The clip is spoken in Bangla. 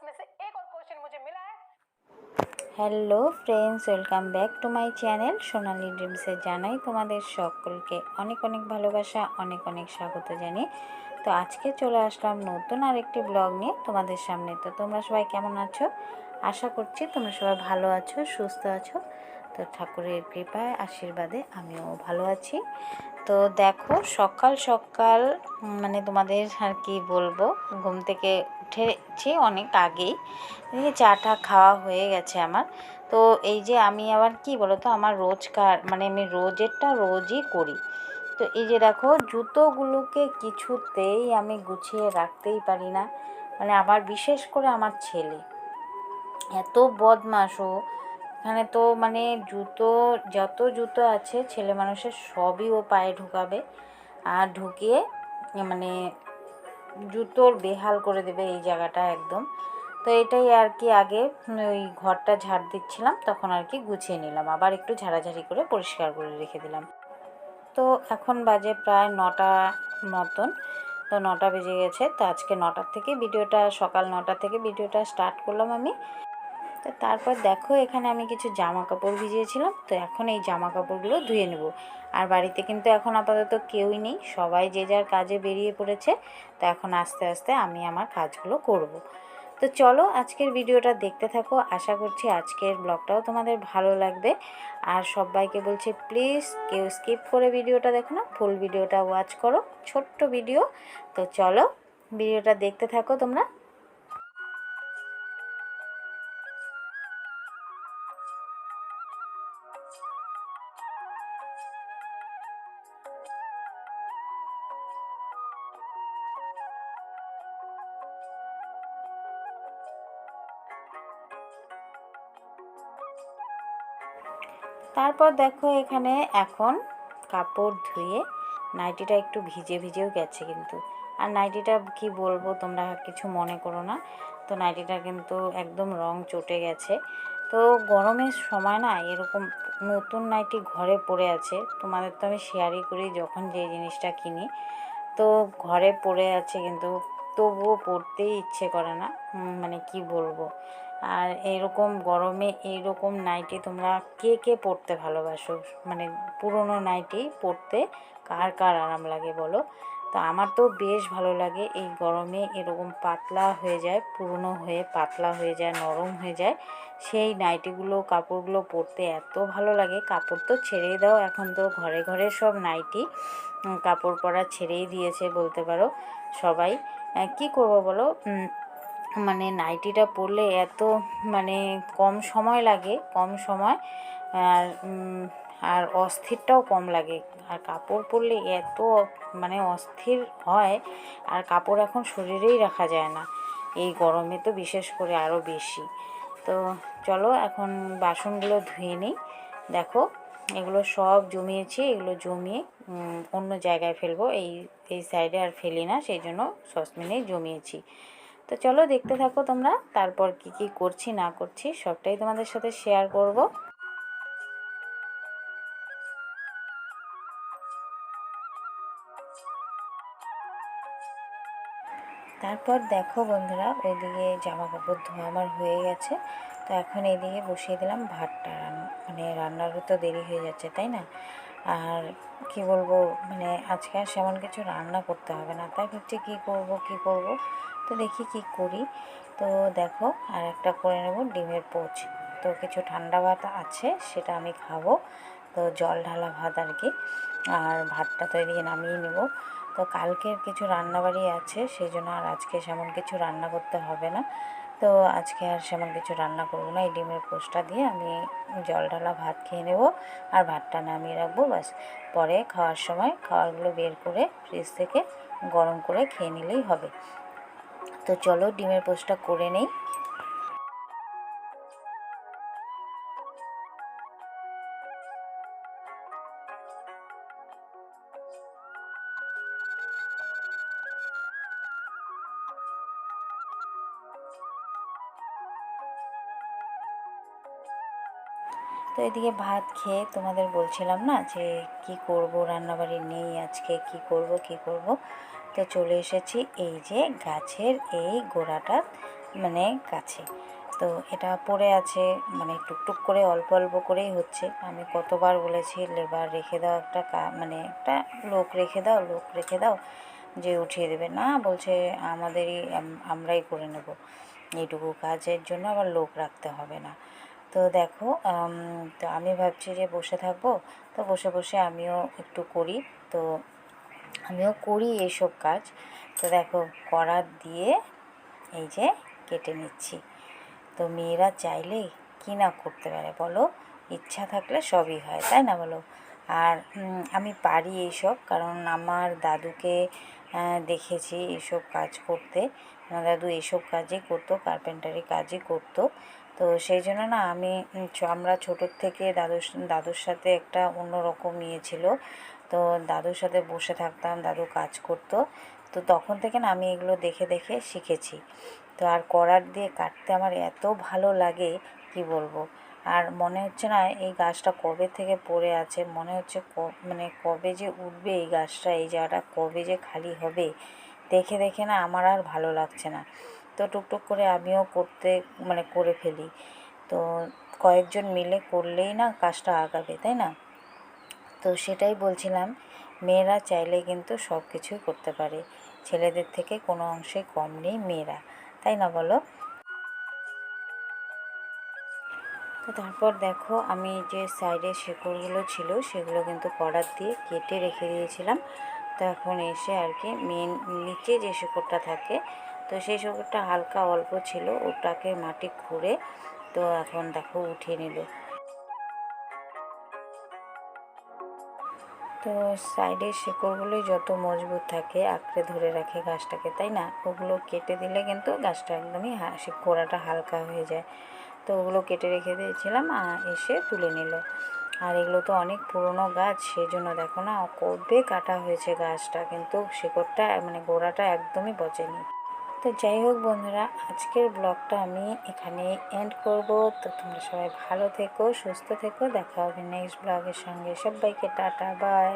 इसमें से एक और क्वेश्चन मुझे मिला है hello friends welcome back to my channel Sonali ড্রিমসে জানাই তোমাদের সকলকে অনেক অনেক ভালোবাসা অনেক অনেক স্বাগত জানিয়ে তো আজকে চলে আসলাম নতুন আরেকটি ব্লগ নিয়ে তোমাদের সামনে তো তোমরা সবাই কেমন আছো আশা করছি তোমরা সবাই ভালো আছো সুস্থ আছো তো ঠাকুরের কৃপায় আশীর্বাদে আমিও ভালো আছি তো দেখো সকাল সকাল উম, মানে তোমাদের আর কি বলবো ঘুম থেকে উঠেছি অনেক আগেই। এদিকে চাটা খাওয়া হয়ে গেছে আমার। তো এই যে আমি আবার কি বলো তো আমার রোজকার মানে আমি রোজেরটা রোজই করি। তো এই যে দেখো, জুতোগুলোকে কিছুতেই আমি গুছিয়ে রাখতেই পারি না। মানে আমার বিশেষ করে আমার ছেলে। এত বদমাস ও। এখানে তো মানে জুতো, যত জুতো আছে, ছেলে মানুষের সবই ও পায়ে ঢুকাবে। আর ঢুকিয়ে মানে জুতোর বেহাল করে দেবে এই জায়গাটা একদম। তো এটাই আর কি আগে ওই ঘরটা ঝাড় দিচ্ছিলাম, তখন আর কি গুছিয়ে নিলাম। আবার একটু ঝাড়াঝাড়ি করে পরিষ্কার করে রেখে দিলাম। তো এখন বাজে প্রায় নটা মতন। তো নটা বেজে গেছে। তো আজকে নটার থেকে ভিডিওটা, সকাল নটা থেকে ভিডিওটা স্টার্ট করলাম আমি। তো তারপর দেখো, এখানে আমি কিছু জামা কাপড় ভিজিয়েছিলাম, তো এখন এই জামা কাপড়গুলো ধুয়ে নেব। আর বাড়িতে কিন্তু এখন আপাতত কেউই নেই, সবাই যে যার কাজে বেরিয়ে পড়েছে, তো এখন আস্তে আস্তে আমি আমার কাজগুলো করব। তো চলো, আজকের ভিডিওটা দেখতে থাকো, আশা করছি আজকের ব্লগটাও তোমাদের ভালো লাগবে। আর সবাইকে বলছি, প্লিজ কেউ স্কিপ করে ভিডিওটা দেখো না, ফুল ভিডিওটা ওয়াচ করো, ছোট্ট ভিডিও। তো চলো, ভিডিওটা দেখতে থাকো তোমরা। তারপর দেখো এখানে এখন কাপড় ধুয়ে নাইটিটা একটু ভিজে ভিজেও গেছে কিন্তু। আর নাইটিটা কি বলব, তোমরা কিছু মনে করো না। তো নাইটিটা কিন্তু একদম রং চটে গেছে। তো গরমের সময় না এরকম নতুন নাইটি ঘরে পড়ে আছে। তোমাদের তো আমি শেয়ারই করি যখন যে জিনিসটা কিনি। তো ঘরে পড়ে আছে কিন্তু তবুও পরতেই ইচ্ছে করে না। মানে কি বলব? আর এরকম গরমে এইরকম নাইটি তোমরা কে কে পরতে ভালোবাসো? মানে পুরনো নাইটি পরতে কার কার আরাম লাগে বলো? তো আমার তো বেশ ভালো লাগে এই গরমে এরকম পাতলা হয়ে যায়, পুরনো হয়ে পাতলা হয়ে যায়, নরম হয়ে যায়। সেই নাইটিগুলো কাপড়গুলো পরতে এত ভালো লাগে। কাপড় তো ছেড়েই দাও এখন তো ঘরে ঘরে সব নাইটি কাপড় পরা ছেড়েই দিয়েছে বলতে পারো সবাই। কি করব বলো? মানে নাইটিটা পরলে এত মানে কম সময় লাগে, কম সময়, আর আর অস্থিরটাও কম লাগে। আর কাপড় পরলে এত মানে অস্থির হয়, আর কাপড় এখন শরীরেই রাখা যায় না। এই গরমে তো বিশেষ করে আরও বেশি। তো চলো এখন বাসনগুলো ধুয়ে নিই। দেখো, এগুলো সব জমিয়েছি, এগুলো জমিয়ে অন্য জায়গায় ফেলব। এই এই সাইডে আর ফেলি না, সেই জন্য সসপ্যানেই জমিয়েছি। তো চলো দেখতে থাকো তোমরা, তারপর কি কি করছি, না করছি, সবটাই তোমাদের সাথে শেয়ার করব। তারপর দেখো বন্ধুরা ওইদিকে জামা কাপড় ধোয়া আমার হয়ে গেছে, তো এখন এইদিকে বসিয়ে দিলাম ভাতটা রান্না মানে রান্নারও তো দেরি হয়ে যাচ্ছে, তাই না? আর কি বলব মানে আজকে আর সেমন কিছু রান্না করতে হবে না। তাই ভাবছি কী করব, কি করব? তো দেখি কি করি। তো দেখো, আর একটা করে নেব ডিমের পোচ। তো কিছু ঠান্ডা ভাত আছে, সেটা আমি খাব। তো জল ঢালা ভাত আর কি। আর ভাতটা তো এদিকে নামিয়ে নেব। তো কালকের কিছু রান্নাবাড়ি আছে, সেই জন্য আর আজকে সেমন কিছু রান্না করতে হবে না। তো আজকে আর সেমন কিছু রান্না করব না, এই ডিমের পোস্টটা দিয়ে আমি জল ঢালা ভাত খেয়ে নেব আর ভাতটা নামিয়ে রাখব বাস পরে খাওয়ার সময় খাওয়ারগুলো বের করে ফ্রিজ থেকে গরম করে খেয়ে নিলেই হবে। তো চলো ডিমের পোস্টটা করে নেই। তো এদিকে ভাত খেয়ে তোমাদের বলছিলাম না যে কি করব, রান্নাবাড়ি নেই আজকে, কি করব কি করব? তো চলে এসেছি এই যে গাছের এই গোড়াটা মানে কাছে তো এটা পড়ে আছে মানে টুকটুক করে অল্প অল্প করেই হচ্ছে। আমি কতবার বলেছি, লেবার রেখে দাও একটা মানে একটা লোক রেখে দাও, লোক রেখে দাও, যে উঠিয়ে দেবে। না, বলছে আমাদেরই আমরাই করে নেব। এইটুকু কাজের জন্য আবার লোক রাখতে হবে না। তো দেখো তো আমি ভাবছি যে বসে থাকব। তো বসে বসে আমিও একটু করি। তো আমিও করি এইসব কাজ। তো দেখো করার দিয়ে এই যে কেটে নিচ্ছি। তো মেয়েরা চাইলেই কী না করতে পারে বলো? ইচ্ছা থাকলে সবই হয়, তাই না বলো? আর আমি পারি এইসব, কারণ আমার দাদুকে দেখেছি এইসব কাজ করতে। আমার দাদু এইসব কাজই করতো কার্পেন্টারি কাজই করতো। তো সেই জন্য না আমি আমরা ছোটোর থেকে দাদুর দাদুর সাথে একটা অন্যরকম ইয়ে ছিল। তো দাদুর সাথে বসে থাকতাম, দাদু কাজ করতো। তো তখন থেকে না আমি এগুলো দেখে দেখে শিখেছি। তো আর করার দিয়ে কাটতে আমার এত ভালো লাগে, কি বলব? আর মনে হচ্ছে না এই গাছটা কবে থেকে পড়ে আছে, মনে হচ্ছে মানে কবে যে উঠবে এই গাছটা, এই জায়গাটা কবে যে খালি হবে, দেখে দেখে না আমার আর ভালো লাগছে না। তো টুকটুক করে আমিও করতে মানে করে ফেলি। তো কয়েকজন মিলে করলেই না কাজটা আগাবে, তাই না? তো সেটাই বলছিলাম, মেয়েরা চাইলে কিন্তু সব কিছুই করতে পারে। ছেলেদের থেকে কোনো অংশে কম নেই মেয়েরা, তাই না বলো? তো তারপর দেখো, আমি যে সাইডে শেকড়গুলো ছিল, সেগুলো কিন্তু কড়ার দিয়ে কেটে রেখে দিয়েছিলাম। তো এখন এসে আর কি মেন নিচে যে শেকড়টা থাকে তো সেই শেকড়টা হালকা অল্প ছিল, ওটাকে মাটি খুঁড়ে তো এখন দেখো উঠিয়ে নিল। তো সাইডের শেকড়গুলোই যত মজবুত থাকে, আঁকড়ে ধরে রাখে গাছটাকে, তাই না? ওগুলো কেটে দিলে কিন্তু গাছটা একদমই গোড়াটা হালকা হয়ে যায়। তো ওগুলো কেটে রেখে দিয়েছিলাম এসে তুলে নিল। আর এগুলো তো অনেক পুরনো গাছ, সেই জন্য দেখো না কবে কাটা হয়েছে গাছটা, কিন্তু শেকড়টা মানে গোড়াটা একদমই বচেনি তো যাই হোক বন্ধুরা, আজকের ব্লগটা আমি এখানে এন্ড করব। তো তোমরা সবাই ভালো থেকো, সুস্থ থেকো। দেখা হবে নেক্সট ব্লগের সঙ্গে। সবাইকে টাটা বাই